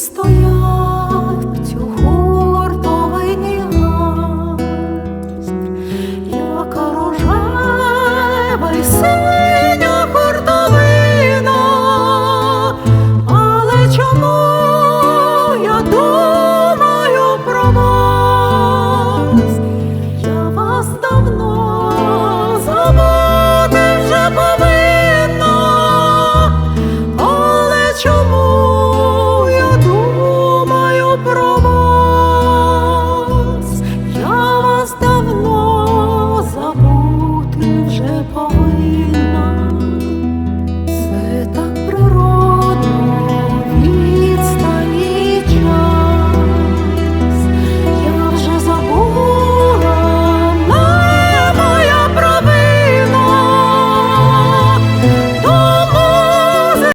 стоять у як рожевий.